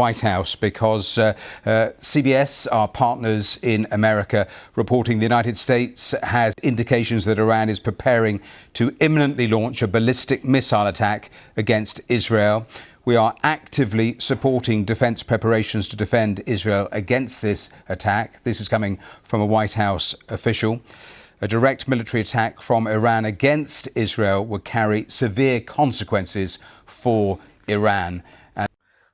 White House because uh, uh, CBS, our partners in America, reporting the United States has indications that Iran is preparing to imminently launch a ballistic missile attack against Israel. We are actively supporting defense preparations to defend Israel against this attack. This is coming from a White House official. A direct military attack from Iran against Israel would carry severe consequences for Iran.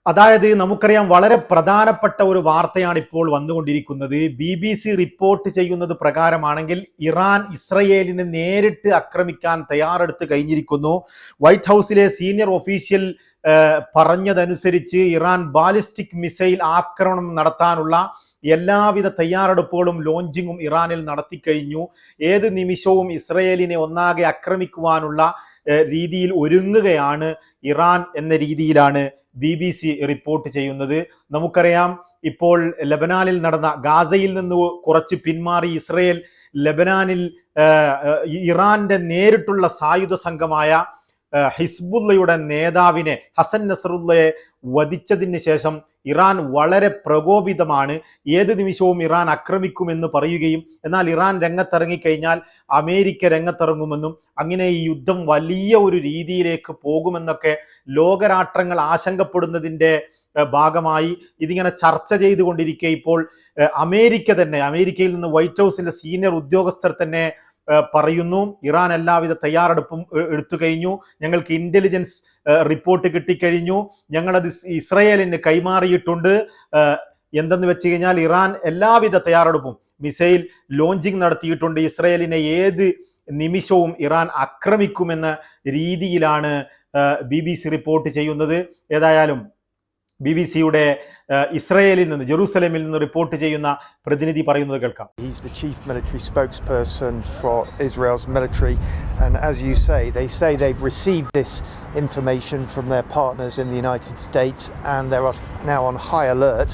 അതായത് നമുക്കറിയാം വളരെ പ്രധാനപ്പെട്ട ഒരു വാർത്തയാണ് ഇപ്പോൾ വന്നുകൊണ്ടിരിക്കുന്നത്. B B C report ചെയ്യുന്നത് പ്രകാരമാണെങ്കിൽ Iran ഇസ്രയേലിനെ നേരിട്ട് ആക്രമിക്കാൻ തയ്യാറെടുത്ത് കഴിഞ്ഞിരിക്കുന്നു. വൈറ്റ് ഹൗസിലെ സീനിയർ ഒഫീഷ്യൽ പറഞ്ഞതനുസരിച്ച് ഇറാൻ ബാലിസ്റ്റിക് മിസൈൽ ആക്രമണം നടത്താനുള്ള എല്ലാവിധ തയ്യാറെടുപ്പുകളും ലോഞ്ചിങ്ങും ഇറാനിൽ നടത്തിക്കഴിഞ്ഞു. ഏത് നിമിഷവും ഇസ്രയേലിനെ ഒന്നാകെ ആക്രമിക്കുവാനുള്ള രീതിയിൽ ഒരുങ്ങുകയാണ് ഇറാൻ എന്ന രീതിയിലാണ് ബി ബി സി റിപ്പോർട്ട് ചെയ്യുന്നത്. നമുക്കറിയാം ഇപ്പോൾ ലബനാനിൽ നടന്ന ഗാസയിൽ നിന്ന് കുറച്ച് പിന്മാറി ഇസ്രയേൽ ലബനാനിൽ ഇറാന്റെ നേരിട്ടുള്ള സായുധ സംഘമായ ഹിസ്ബുല്ലയുടെ നേതാവിനെ ഹസൻ നസറുല്ലയെ വധിച്ചതിന് ശേഷം ഇറാൻ വളരെ പ്രകോപിതമാണ്. ഏത് നിമിഷവും ഇറാൻ ആക്രമിക്കുമെന്ന് പറയുകയും എന്നാൽ ഇറാൻ രംഗത്തിറങ്ങിക്കഴിഞ്ഞാൽ അമേരിക്ക രംഗത്തിറങ്ങുമെന്നും അങ്ങനെ ഈ യുദ്ധം വലിയ ഒരു രീതിയിലേക്ക് പോകുമെന്നൊക്കെ ലോകരാഷ്ട്രങ്ങൾ ആശങ്കപ്പെടുന്നതിന്റെ ഭാഗമായി ഇതിങ്ങനെ ചർച്ച ചെയ്തുകൊണ്ടിരിക്കെ ഇപ്പോൾ അമേരിക്ക തന്നെ അമേരിക്കയിൽ നിന്ന് വൈറ്റ് ഹൗസിന്റെ സീനിയർ ഉദ്യോഗസ്ഥർ തന്നെ പറയുന്നു. ഇറാൻ എല്ലാവിധ തയ്യാറെടുപ്പും എടുത്തു കഴിഞ്ഞു. ഞങ്ങൾക്ക് ഇന്റലിജൻസ് റിപ്പോർട്ട് കിട്ടിക്കഴിഞ്ഞു. ഞങ്ങളത് ഇസ് ഇസ്രയേലിന് കൈമാറിയിട്ടുണ്ട്. എന്തെന്ന് വെച്ച് കഴിഞ്ഞാൽ ഇറാൻ എല്ലാവിധ തയ്യാറെടുപ്പും മിസൈൽ ലോഞ്ചിങ് നടത്തിയിട്ടുണ്ട്. ഇസ്രയേലിനെ ഏത് നിമിഷവും ഇറാൻ ആക്രമിക്കുമെന്ന രീതിയിലാണ് ബി ബി സി റിപ്പോർട്ട് ചെയ്യുന്നത്. ഏതായാലും ബി ബി സിയുടെ ഇസ്രയേലിൽ നിന്ന് ജെറൂസലേമിൽ നിന്ന് റിപ്പോർട്ട് ചെയ്യുന്ന പ്രതിനിധി പറയുന്നത് കേൾക്കാം He's the chief military spokesperson for Israel's military. And as you say, they say they've received this information from their partners in the United States and they're now on high alert.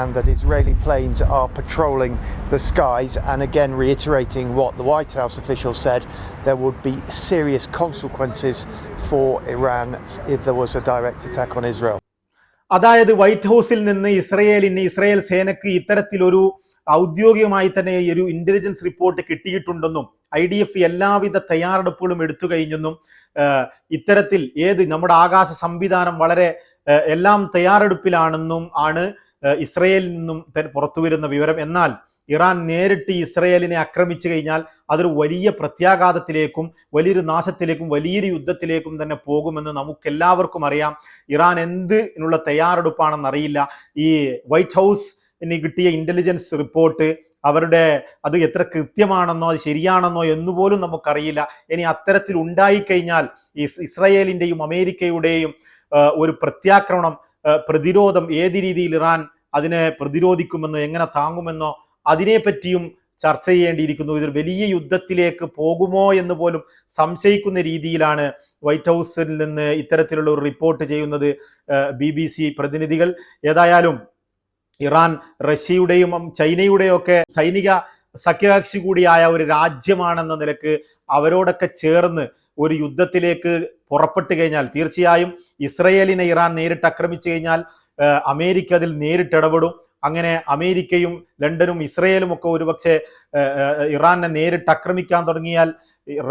And that Israeli planes are patrolling the skies, and again reiterating what the White House official said there would be serious consequences for Iran if there was a direct attack on Israel. അതായത് white ഹൗസിൽ നിന്ന് ഇസ്രയേലിന് Israel സേനക്ക് ഇത്തരത്തിലൊരു ഔദ്യോഗികമായി തന്നെ ഒരു intelligence report കിട്ടിയിട്ടുണ്ടെന്നും ഐ ഡി എഫ് എല്ലാവിധ തയ്യാറെടുപ്പുകളും എടുത്തു കഴിഞ്ഞെന്നും ഇത്തരത്തിൽ ഏത് നമ്മുടെ ആകാശ സംവിധാനം വളരെ എല്ലാം തയ്യാറെടുപ്പിലാണെന്നും ആണ് ഇസ്രയേലിൽ നിന്നും പുറത്തു വരുന്ന വിവരം. എന്നാൽ ഇറാൻ നേരിട്ട് ഇസ്രയേലിനെ ആക്രമിച്ചു കഴിഞ്ഞാൽ അതൊരു വലിയ പ്രത്യാഘാതത്തിലേക്കും വലിയൊരു നാശത്തിലേക്കും വലിയൊരു യുദ്ധത്തിലേക്കും തന്നെ പോകുമെന്ന് നമുക്ക് എല്ലാവർക്കും അറിയാം. ഇറാൻ എന്തിനുള്ള തയ്യാറെടുപ്പാണെന്ന് അറിയില്ല. ഈ വൈറ്റ് ഹൗസ് കിട്ടിയ ഇന്റലിജൻസ് റിപ്പോർട്ട് അവരുടെ അത് എത്ര കൃത്യമാണെന്നോ അത് ശരിയാണെന്നോ എന്നുപോലും നമുക്കറിയില്ല. ഇനി അത്തരത്തിൽ ഉണ്ടായിക്കഴിഞ്ഞാൽ ഈ ഇസ് ഇസ്രയേലിന്റെയും അമേരിക്കയുടെയും ഒരു പ്രത്യാക്രമണം പ്രതിരോധം ഏത് രീതിയിൽ ഇറാൻ അതിനെ പ്രതിരോധിക്കുമെന്നോ എങ്ങനെ താങ്ങുമെന്നോ അതിനെപ്പറ്റിയും ചർച്ച ചെയ്യേണ്ടിയിരിക്കുന്നു. ഇതൊരു വലിയ യുദ്ധത്തിലേക്ക് പോകുമോ എന്ന് പോലും സംശയിക്കുന്ന രീതിയിലാണ് വൈറ്റ് ഹൗസിൽ നിന്ന് ഇത്തരത്തിലുള്ള ഒരു റിപ്പോർട്ട് ചെയ്യുന്നത് ബി പ്രതിനിധികൾ. ഏതായാലും ഇറാൻ റഷ്യയുടെയും ചൈനയുടെയും ഒക്കെ സൈനിക സഖ്യകക്ഷി കൂടിയായ ഒരു രാജ്യമാണെന്ന നിലയ്ക്ക് അവരോടൊക്കെ ചേർന്ന് ഒരു യുദ്ധത്തിലേക്ക് പുറപ്പെട്ടു കഴിഞ്ഞാൽ തീർച്ചയായും ഇസ്രയേലിനെ ഇറാൻ നേരിട്ട് ആക്രമിച്ചു കഴിഞ്ഞാൽ അമേരിക്ക അതിൽ നേരിട്ട് ഇടപെടും. അങ്ങനെ അമേരിക്കയും ലണ്ടനും ഇസ്രയേലും ഒക്കെ ഒരുപക്ഷെ ഇറാനെ നേരിട്ട് ആക്രമിക്കാൻ തുടങ്ങിയാൽ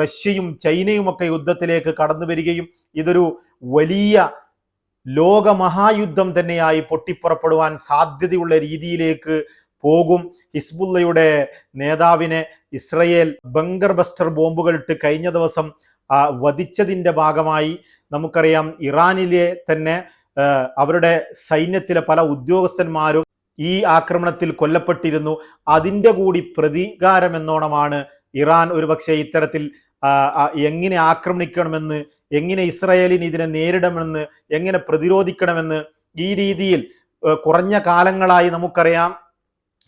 റഷ്യയും ചൈനയും ഒക്കെ യുദ്ധത്തിലേക്ക് കടന്നു വരികയും ഇതൊരു വലിയ ലോകമഹായുദ്ധം തന്നെയായി പൊട്ടിപ്പുറപ്പെടുവാൻ സാധ്യതയുള്ള രീതിയിലേക്ക് പോകും. ഹിസ്ബുല്ലയുടെ നേതാവിനെ ഇസ്രയേൽ ബങ്കർ ബസ്റ്റർ ബോംബുകൾ ഇട്ട് കഴിഞ്ഞ ദിവസം വധിച്ചതിന്റെ ഭാഗമായി നമുക്കറിയാം ഇറാനിലെ തന്നെ അവരുടെ സൈന്യത്തിലെ പല ഉദ്യോഗസ്ഥന്മാരും ഈ ആക്രമണത്തിൽ കൊല്ലപ്പെട്ടിരുന്നു. അതിന്റെ കൂടി പ്രതികാരം എന്നോണമാണ് ഇറാൻ ഒരുപക്ഷെ ഇത്തരത്തിൽ എങ്ങനെ ആക്രമിക്കണമെന്ന് എങ്ങനെ ഇസ്രയേലിന് ഇതിനെ നേരിടണമെന്ന് എങ്ങനെ പ്രതിരോധിക്കണമെന്ന് ഈ രീതിയിൽ കുറഞ്ഞ കാലങ്ങളായി നമുക്കറിയാം.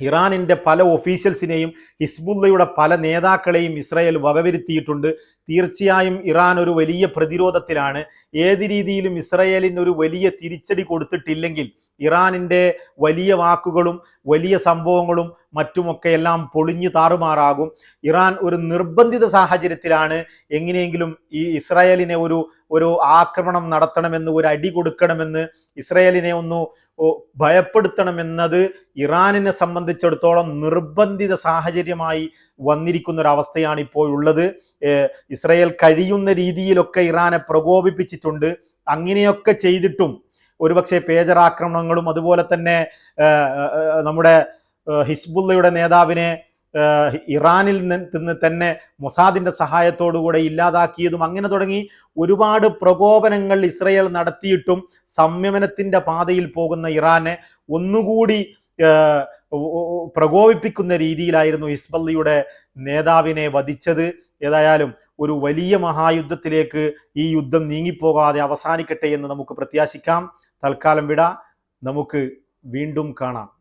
ഇറാനിന്റെ പല ഒഫീഷ്യൽസിനെയും ഹിസ്ബുല്ലയുടെ പല നേതാക്കളെയും ഇസ്രായേൽ വകവരുത്തിയിട്ടുണ്ട്. തീർച്ചയായും ഇറാൻ ഒരു വലിയ പ്രതിരോധത്തിലാണ്. ഏത് രീതിയിലും ഇസ്രായേലിന് ഒരു വലിയ തിരിച്ചടി കൊടുത്തിട്ടില്ലെങ്കിൽ ഇറാനിന്റെ വലിയ വാക്കുകളും വലിയ സംഭവങ്ങളും മറ്റുമൊക്കെ എല്ലാം പൊളിഞ്ഞു താറുമാറാകും. ഇറാൻ ഒരു നിർബന്ധിത സാഹചര്യത്തിലാണ് എങ്ങനെയെങ്കിലും ഈ ഇസ്രായേലിനെ ഒരു ഒരു ആക്രമണം നടത്തണമെന്ന് ഒരു അടി കൊടുക്കണമെന്ന് ഇസ്രായേലിനെ ഒന്ന് ഭയപ്പെടുത്തണമെന്നത് ഇറാനിനെ സംബന്ധിച്ചിടത്തോളം നിർബന്ധിത സാഹചര്യമായി വന്നിരിക്കുന്ന ഒരു അവസ്ഥയാണ് ഇപ്പോൾ ഉള്ളത്. ഇസ്രായേൽ കഴിയുന്ന രീതിയിലൊക്കെ ഇറാനെ പ്രകോപിപ്പിച്ചിട്ടുണ്ട്. അങ്ങനെയൊക്കെ ചെയ്തിട്ടും ഒരുപക്ഷെ പേജർ ആക്രമണങ്ങളും അതുപോലെ തന്നെ നമ്മുടെ ഹിസ്ബുള്ളയുടെ നേതാവിനെ ഇറാനിൽ നിന്ന് തന്നെ മൊസാദിന്റെ സഹായത്തോടുകൂടെ ഇല്ലാതാക്കിയതും അങ്ങനെ തുടങ്ങി ഒരുപാട് പ്രകോപനങ്ങൾ ഇസ്രയേൽ നടത്തിയിട്ടും സംയമനത്തിന്റെ പാതയിൽ പോകുന്ന ഇറാനെ ഒന്നുകൂടി പ്രകോപിപ്പിക്കുന്ന രീതിയിലായിരുന്നു ഹിസ്ബള്ളിയുടെ നേതാവിനെ വധിച്ചത്. ഏതായാലും ഒരു വലിയ മഹായുദ്ധത്തിലേക്ക് ഈ യുദ്ധം നീങ്ങിപ്പോകാതെ അവസാനിക്കട്ടെ എന്ന് നമുക്ക് പ്രത്യാശിക്കാം. തൽക്കാലം വിട. നമുക്ക് വീണ്ടും കാണാം.